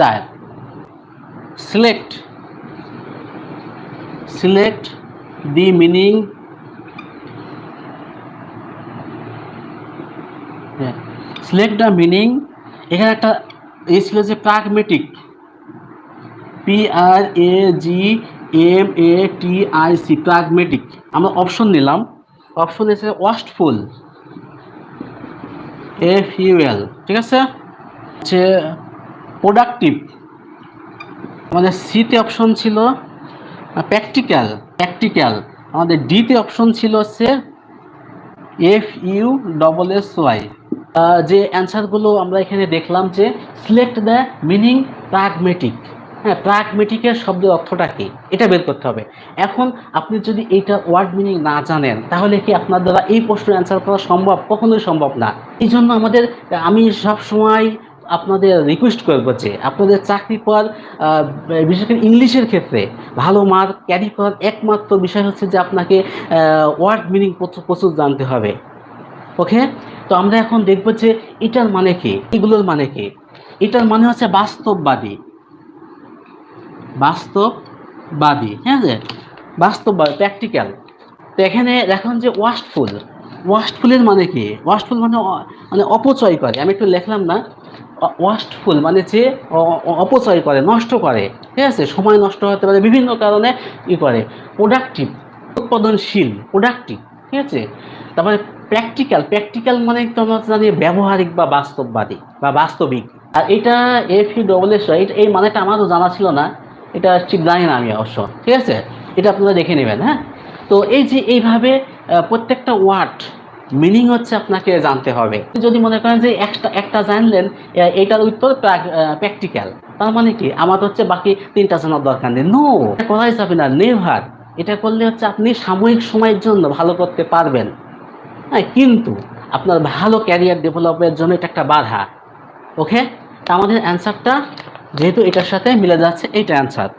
চার select select the meaning select the meaning এখানে একটা এ ছিল যে pragmatic P R A G M A T I C pragmatic আমরা অপশন নিলাম। অপশন এসে ওয়াস্টফুল এ ফিউএল ঠিক আছে? প্রোডাক্টিভ আমাদের সিতে অপশন ছিল প্র্যাকটিক্যাল প্র্যাকটিক্যাল আমাদের ডিতে অপশন ছিল হচ্ছে F U double S Y যে অ্যান্সারগুলো আমরা এখানে দেখলাম যে সিলেক্ট দ্য মিনিং প্রাগমেটিক হ্যাঁ প্রাগমেটিকের শব্দের অর্থটা কী? এটা বের করতে হবে। এখন আপনি যদি এইটা ওয়ার্ড মিনিং না জানেন, তাহলে কি আপনার দ্বারা এই প্রশ্নের অ্যান্সার করা সম্ভব? কখনোই সম্ভব না। এই জন্য আমাদের, আমি সব সময় আপনাদের রিকোয়েস্ট করব যে আপনাদের চাকরি পাওয়ার বিশেষ করে ইংলিশের ক্ষেত্রে ভালো মার্ক ক্যারি করার একমাত্র বিষয় হচ্ছে যে আপনাকে ওয়ার্ড মিনিং প্রচুর জানতে হবে। ওকে তো আমরা এখন দেখব যে এটার মানে কি, এগুলোর মানে কি। এটার মানে হচ্ছে বাস্তববাদী। বাস্তববাদী হ্যাঁ যে? বাস্তববাদী প্র্যাকটিক্যাল তো এখানে দেখুন যে ওয়াস্টফুল ওয়াস্টফুলের মানে কি? ওয়াস্টফুল মানে মানে অপচয় করে। আমি একটু লিখলাম না। ওয়াস্টফুল মানে যে অপচয় করে, নষ্ট করে। ঠিক আছে? সময় নষ্ট হতে পারে, বিভিন্ন কারণে ই করে। প্রোডাক্টিভ উৎপাদনশীল প্রোডাক্টিভ ঠিক আছে? তারপরে প্র্যাকটিক্যাল প্র্যাকটিক্যাল মানে তো আমরা জানি ব্যবহারিক বা বাস্তববাদী বা বাস্তবিক। আর এটা এফ ইউ ডবল এস এই মানেটা আমারও জানা ছিল না। এটা ঠিক জানি না আমি অবশ্য। ঠিক আছে? এটা আপনারা দেখে নেবেন হ্যাঁ? তো এই যে এইভাবে প্রত্যেকটা ওয়ার্ড মিনিং হচ্ছে আপনাকে জানতে হবে। যদি মনে করেন যে একটা একটা জানলেন এটার উত্তর প্র্যাকটিক্যাল তার মানে কি? আমার হচ্ছে বাকি তিনটা জানার দরকার নেই। নো করাই যাবে না নেভার এটা করলে হচ্ছে আপনি সাময়িক সময়ের জন্য ভালো করতে পারবেন। হ্যাঁ কিন্তু আপনার ভালো ক্যারিয়ার ডেভেলপের জন্য এটা একটা বাধা। ওকে আমাদের অ্যান্সারটা যেহেতু এটার সাথে মিলে যাচ্ছে, এইটা অ্যান্সার